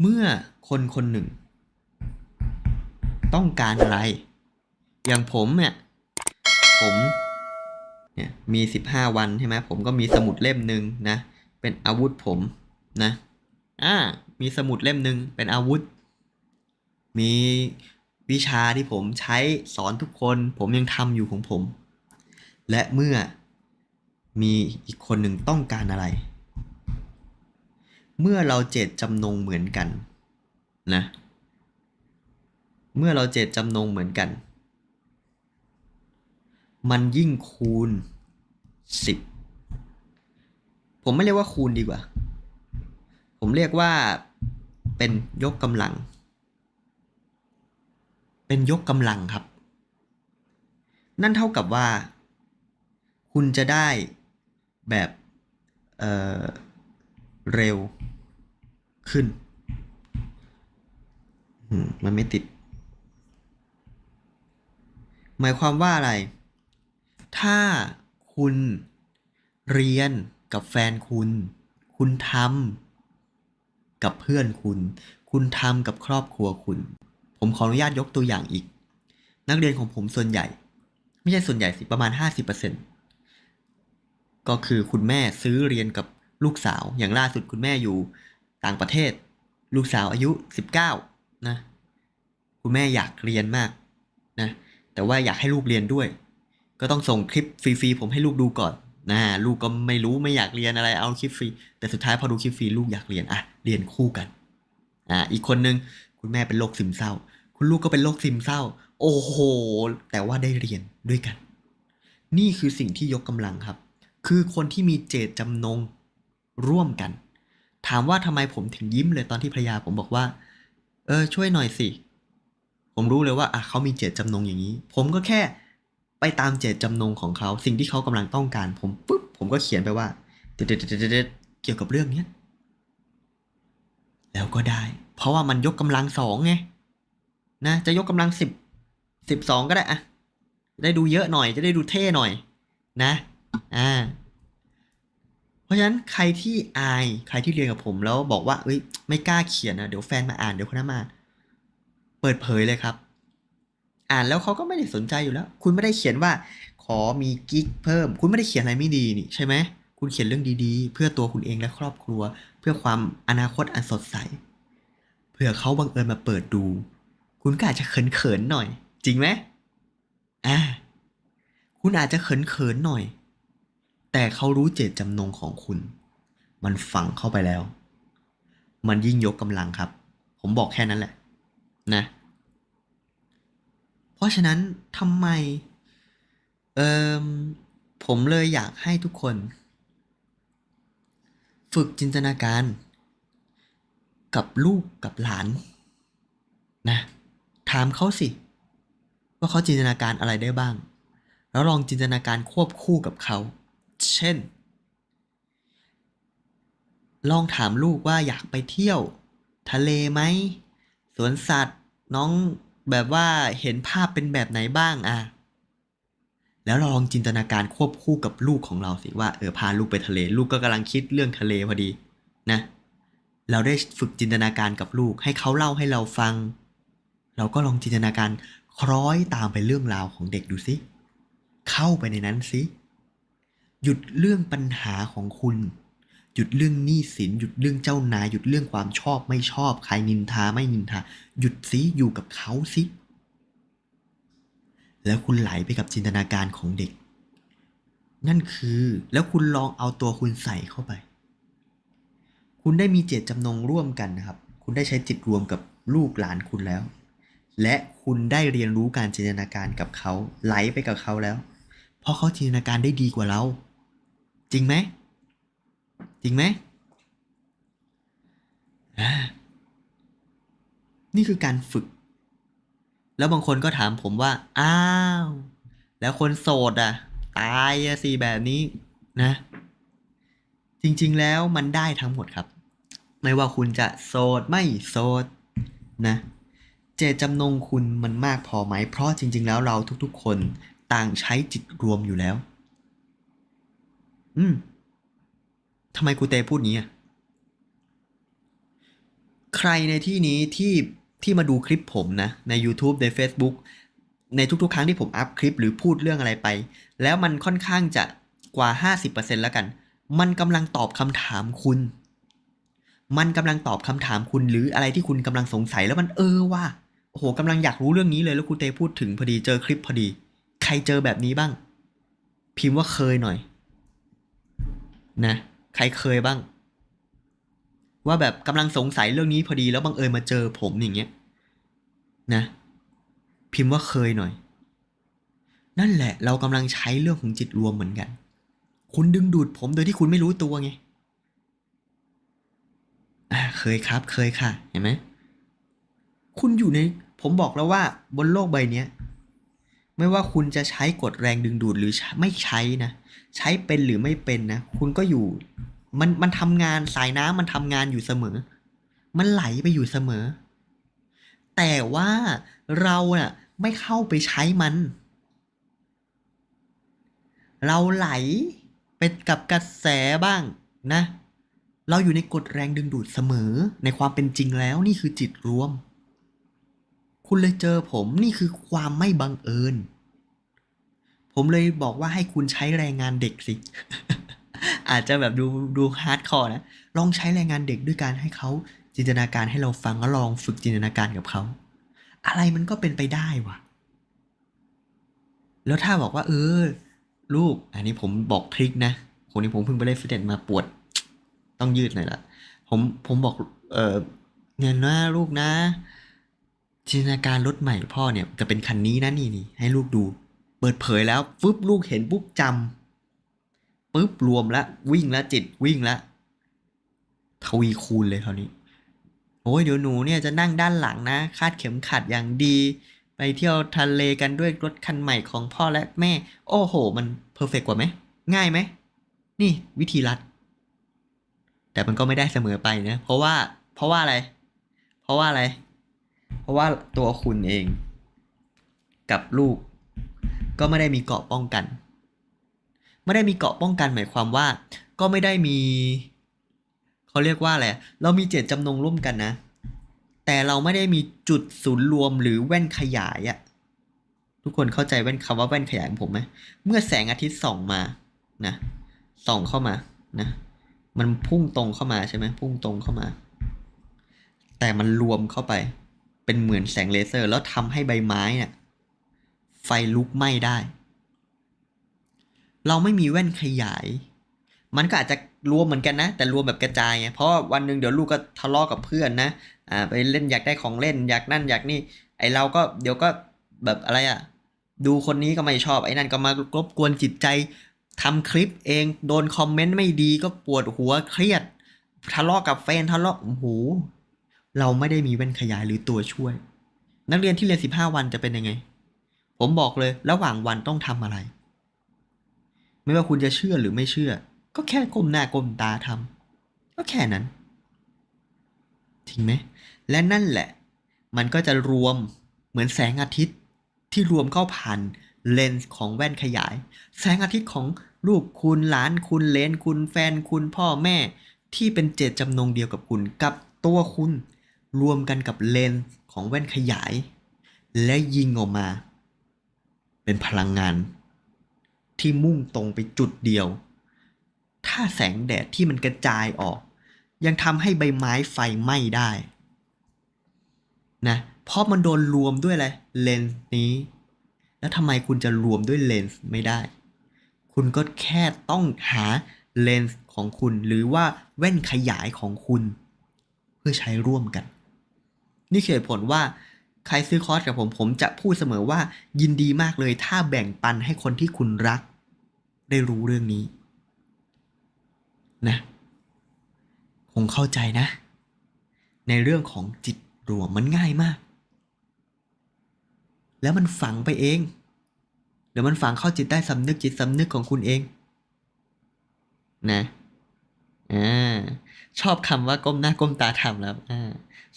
เมื่อคนคนหนึ่ง ต้องการอะไร อย่างผมเนี่ย ผมเนี่ยมีสิบห้าวันใช่ไหมผมก็มีสมุดเล่มหนึ่งนะ เป็นอาวุธผมนะอ่ามีสมุดเล่มหนึ่งเป็นอาวุธ มีวิชาที่ผมใช้สอนทุกคน ผมยังทำอยู่ของผม และเมื่อมีอีกคนหนึ่งต้องการอะไร เมื่อเราเจตจำนงเหมือนกันนะเมื่อเราเจตจำนงเหมือนกัน มันยิ่งคูณสิบผมไม่เรียกว่าคูณดีกว่า ผมเรียกว่าเป็นยกกำลัง เป็นยกกำลังครับ นั่นเท่ากับว่า คุณจะได้แบบเออเร็ว ขึ้นมมันไม่ติด หมายความว่าอะไร ถ้าคุณเรียนกับแฟนคุณ คุณทำกับเพื่อนคุณ คุณทำกับครอบครัวคุณ ผมขออนุญาตยกตัวอย่างอีก นักเรียนของผมส่วนใหญ่ ไม่ใช่ส่วนใหญ่สิประมาณ 50%ก็คือคุณแม่ซื้อเรียนกับลูกสาวอย่างล่าสุดคุณแม่อยู่ ต่างประเทศ ลูกสาวอายุ 19 นะ คุณแม่อยากเรียนมากนะ แต่ว่าอยากให้ลูกเรียนด้วย ก็ต้องส่งคลิปฟรีๆผมให้ลูกดูก่อนนะลูกก็ไม่รู้ไม่อยากเรียนอะไรเอาคลิปฟรี แต่สุดท้ายพอดูคลิปฟรีลูกอยากเรียนอะเรียนคู่กันอ่าอีกคนนึงคุณแม่เป็นโรคซึมเศร้า คุณลูกก็เป็นโรคซึมเศร้า โอ้โห แต่ว่าได้เรียนด้วยกัน นี่คือสิ่งที่ยกกำลังครับ คือคนที่มีเจตจำนงร่วมกัน ถามว่าทำไมผมถึงยิ้มเลยตอนที่ภรรยาผมบอกว่า เออ ช่วยหน่อยสิ ผมรู้เลยว่าอะเขามีเจตจำนงอย่างนี้ ผมก็แค่ไปตามเจตจำนงของเขาสิ่งที่เขากำลังต้องการ ผมปุ๊บผมก็เขียนไปว่าเด็ดๆๆๆเกี่ยวกับเรื่องเนี้ยแล้วก็ได้ เพราะว่ามันยกกำลังสองไงนะจะยกกำลังสิบสิบสองก็ได้อะจะได้ดูเยอะหน่อยจะได้ดูเท่หน่อย นะ อ่า ราะฉะนั้นใครที่อายใครที่เรียนกับผมแล้วบอกว่าเอ้ยไม่กล้าเขียนนะเดี๋ยวแฟนมาอ่านเดี๋ยวคนนั้นมา เปิดเผยเลยครับ อ่านแล้วเขาก็ไม่ได้สนใจอยู่แล้ว คุณไม่ได้เขียนว่า ขอมีกิ๊กเพิ่ม คุณไม่ได้เขียนอะไรไม่ดีนี่ใช่ไหมคุณเขียนเรื่องดีๆ เพื่อตัวคุณเองและครอบครัว เพื่อความอนาคตอันสดใสเผื่อเขาบังเอิญมาเปิดดู คุณก็อาจจะเขินๆหน่อย จริงไหมอ่าคุณอาจจะเขินๆหน่อย แต่เขารู้เจตจำนงของคุณ มันฝังเข้าไปแล้ว มันยิ่งยกกำลังครับ ผมบอกแค่นั้นแหละ นะ เพราะฉะนั้นทำไม เออผมเลยอยากให้ทุกคน ฝึกจินตนาการ กับลูกกับหลาน นะ ถามเขาสิ ว่าเขาจินตนาการอะไรได้บ้าง แล้วลองจินตนาการควบคู่กับเขา เช่น ลองถามลูกว่าอยากไปเที่ยว ทะเลไหมสวนสัตว์น้องแบบว่าเห็นภาพเป็นแบบไหนบ้างอะแล้วเราลองจินตนาการควบคู่กับลูกของเราสิว่าเออพาลูกไปทะเล ลูกก็กำลังคิดเรื่องทะเลพอดีนะ เราได้ฝึกจินตนาการกับลูก ให้เขาเล่าให้เราฟัง เราก็ลองจินตนาการคล้อยตามไปเรื่องราวของเด็กดูสิเข้าไปในนั้นสิ หยุดเรื่องปัญหาของคุณ หยุดเรื่องหนี้สิน หยุดเรื่องเจ้านาย หยุดเรื่องความชอบไม่ชอบ ใครนินทาไม่นินทา หยุดสิอยู่กับเขาสิแล้วคุณไหลไปกับจินตนาการของเด็ก นั่นคือแล้วคุณลองเอาตัวคุณใส่เข้าไป คุณได้มีเจตจำนงร่วมกันนะครับ คุณได้ใช้จิตรวมกับลูกหลานคุณแล้ว และคุณได้เรียนรู้การจินตนาการกับเขาไหลไปกับเขาแล้ว เพราะเขาจินตนาการได้ดีกว่าเรา จริงไหมจริงไหมนี่คือการฝึก แล้วบางคนก็ถามผมว่า อ้าว แล้วคนโสดอะ ตายอะสิแบบนี้นะ จริงๆแล้วมันได้ทั้งหมดครับ ไม่ว่าคุณจะโสดไม่โสดนะ เจตจำนงคุณมันมากพอไหม เพราะจริง ๆ แล้วเราทุกๆ คนต่างใช้จิตรวมอยู่แล้ว อืมทำไมครูเตพูดนี้อะ ใครในที่นี้ที่ที่มาดูคลิปผมนะ ใน YouTube ใน Facebook ในทุกๆ ครั้งที่ผมอัพคลิปหรือพูดเรื่องอะไรไป แล้วมันค่อนข้างจะกว่า 50%แล้วกัน มันกำลังตอบคำถามคุณ มันกำลังตอบคำถามคุณหรืออะไรที่คุณกำลังสงสัยแล้วมันเออว่าโอ้โหกำลังอยากรู้เรื่องนี้เลยแล้วครูเตพูดถึงพอดีเจอคลิปพอดี ใครเจอแบบนี้บ้าง พิมพ์ว่าเคยหน่อย นะใครเคยบ้าง ว่าแบบกำลังสงสัยเรื่องนี้พอดีแล้วบังเอิญมาเจอผมอย่างเงี้ยนะ พิมพ์ว่าเคยหน่อย นั่นแหละ เรากำลังใช้เรื่องของจิตรวมเหมือนกัน คุณดึงดูดผมโดยที่คุณไม่รู้ตัวไงอ่าเคยครับ เคยค่ะ เห็นไหมคุณอยู่ใน ผมบอกแล้วว่าบนโลกใบเนี้ย ไม่ว่าคุณจะใช้กฎแรงดึงดูดหรือไม่ใช้นะ ใช้เป็นหรือไม่เป็นนะ คุณก็อยู่ มันมันทำงานสายน้ำมันทำงานอยู่เสมอ มันไหลไปอยู่เสมอ แต่ว่าเราน่ะไม่เข้าไปใช้มัน เราไหลไปกับกระแสบ้างนะ เราอยู่ในกฎแรงดึงดูดเสมอในความเป็นจริงแล้วนี่คือจิตรวม คุณเลยเจอผมนี่คือความไม่บังเอิญ ผมเลยบอกว่าให้คุณใช้แรงงานเด็กสิ อาจจะแบบดูดูฮาร์ดคอร์นะ ลองใช้แรงงานเด็กด้วยการให้เขาจินตนาการให้เราฟังแล้วลองฝึกจินตนาการกับเขา อะไรมันก็เป็นไปได้วะแล้วถ้าบอกว่า เออ ลูก อันนี้ผมบอกทริคนะคนนี้ผมเพิ่งไปเล่นฟิตเนสมาปวด ต้องยืดหน่อยละผมผมบอกเออเนี่ยนะลูกนะ จินตนาการรถใหม่พ่อเนี่ยจะเป็นคันนี้นะนี่นี่ให้ลูกดู เปิดเผยแล้วฟึบลูกเห็นปุ๊บจำปุ๊บรวมแล้ววิ่งแล้วจิตวิ่งแล้วทวีคูณเลยคราวนี้ โอ้ยเดี๋ยวหนูเนี่ยจะนั่งด้านหลังนะ คาดเข็มขัดอย่างดี ไปเที่ยวทะเลกันด้วยรถคันใหม่ของพ่อและแม่ โอ้โห มันเพอร์เฟกกว่าไหม ง่ายไหม นี่วิธีรัด แต่มันก็ไม่ได้เสมอไปนะ เพราะว่า เพราะว่าอะไร เพราะว่าอะไร ราะว่าตัวคุณเอง กับลูก ก็ไม่ได้มีเกราะป้องกัน ไม่ได้มีเกราะป้องกันหมายความว่า ก็ไม่ได้มีเขาเรียกว่าอะไรเรามีเจตจำนงร่วมกันนะ แต่เราไม่ได้มีจุดศูนย์รวมหรือแว่นขยายอะทุกคนเข้าใจแว่นคำว่าแว่นขยายของผมไหมเมื่อแสงอาทิตย์ส่องมานะส่องเข้ามานะ มันพุ่งตรงเข้ามาใช่ไหมพุ่งตรงเข้ามา แต่มันรวมเข้าไป เป็นเหมือนแสงเลเซอร์ แล้วทำให้ใบไม้เนี่ยไฟลุกไหม้ได้ เราไม่มีแว่นขยาย มันก็อาจจะรวมเหมือนกันนะ แต่รวมแบบกระจายไงเพราะว่าวันหนึ่งเดี๋ยวลูกก็ทะเลาะกับเพื่อนนะอ่าไปเล่นอยากได้ของเล่นอยากนั่นอยากนี่ไอเราก็เดี๋ยวก็แบบอะไรอะ่ะดูคนนี้ก็ไม่ชอบไอ้นั่นก็มารบกวนจิตใจทำคลิปเองโดนคอมเมนต์ไม่ดีก็ปวดหัวเครียดทะเลาะกับแฟนทะเลาะโอ้โห เราไม่ได้มีแว่นขยายหรือตัวช่วย นักเรียนที่เรียนสิบห้าวันจะเป็นยังไง ผมบอกเลยระหว่างวันต้องทำอะไร ไม่ว่าคุณจะเชื่อหรือไม่เชื่อ ก็แค่ก้มหน้าก้มตาทำก็แค่นั้นจริงไหมและนั่นแหละ มันก็จะรวมเหมือนแสงอาทิตย์ที่รวมเข้าผ่านเลนส์ของแว่นขยาย แสงอาทิตย์ของลูกคุณหลานคุณเลนคุณแฟนคุณพ่อแม่ ที่เป็นเจตจำนงเดียวกับคุณกับตัวคุณ รวมกันกับเลนส์ของแว่นขยาย และยิงออกมา เป็นพลังงาน ที่มุ่งตรงไปจุดเดียว ถ้าแสงแดดที่มันกระจายออก ยังทำให้ใบไม้ไฟไหม้ได้นะเพราะมันโดนรวมด้วยอะไรเลนส์นี้ แล้วทำไมคุณจะรวมด้วยเลนส์ไม่ได้ คุณก็แค่ต้องหาเลนส์ของคุณหรือว่าแว่นขยายของคุณ เพื่อใช้ร่วมกัน นี่เหตุผลว่าใครซื้อคอร์สกับผมผมจะพูดเสมอว่ายินดีมากเลยถ้าแบ่งปันให้คนที่คุณรัก ได้รู้เรื่องนี้ นะ คงเข้าใจนะ ในเรื่องของจิตรวมมันง่ายมาก แล้วมันฝังไปเอง เดี๋ยวมันฝังเข้าจิตใต้สำนึกจิตสำนึกของคุณเอง นะ อ่าชอบคำว่าก้มหน้าก้มตาทำแล้วอ่า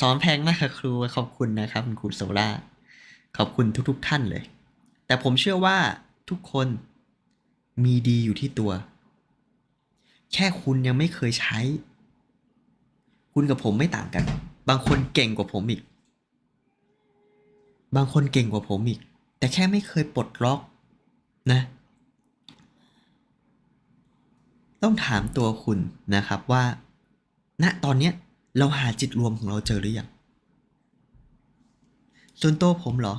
สอนแพงมากค่ะครูขอบคุณนะครับคุณครูโซล่าขอบคุณทุก ๆทท่านเลย แต่ผมเชื่อว่าทุกคนมีดีอยู่ที่ตัว แค่คุณยังไม่เคยใช้ คุณกับผมไม่ต่างกัน บางคนเก่งกว่าผมอีก บางคนเก่งกว่าผมอีก แต่แค่ไม่เคยปลดล็อกนะ ต้องถามตัวคุณนะครับว่า ณตอนเนี้ยเราหาจิตรวมของเราเจอหรือยังส่วนตัวผมเหรอ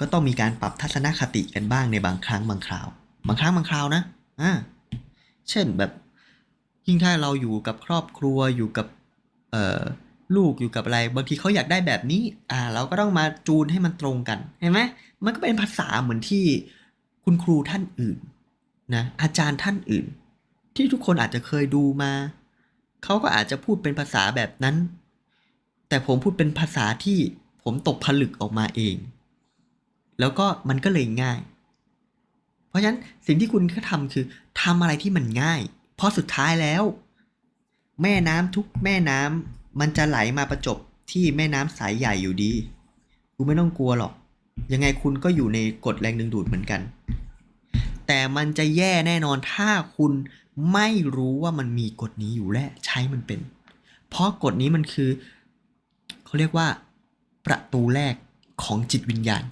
ก็ต้องมีการปรับทัศนคติกันบ้างในบางครั้งบางคราว บางครั้งบางคราวนะอ่าเช่นแบบยิ่งถ้าเราอยู่กับครอบครัวอยู่กับเอ่อลูกอยู่กับอะไร บางทีเขาอยากได้แบบนี้ อ่า เราก็ต้องมาจูนให้มันตรงกันเห็นไหมมันก็เป็นภาษาเหมือนที่คุณครูท่านอื่นนะอาจารย์ท่านอื่น ที่ทุกคนอาจจะเคยดูมา เขาก็อาจจะพูดเป็นภาษาแบบนั้น แต่ผมพูดเป็นภาษาที่ผมตกผลึกออกมาเอง แล้วก็มันก็เลยง่าย เพราะฉะนั้นสิ่งที่คุณก็ทำคือทำอะไรที่มันง่าย เพราะสุดท้ายแล้ว แม่น้ำทุกแม่น้ำมันจะไหลมาประจบที่แม่น้ำสายใหญ่อยู่ดี คุณไม่ต้องกลัวหรอก ยังไงคุณก็อยู่ในกฎแรงดึงดูดเหมือนกัน แต่มันจะแย่แน่นอนถ้าคุณ ไม่รู้ว่ามันมีกฎนี้อยู่และใช้มันเป็น เพราะกฎนี้มันคือ เขาเรียกว่า ประตูแรกของจิตวิญญาณ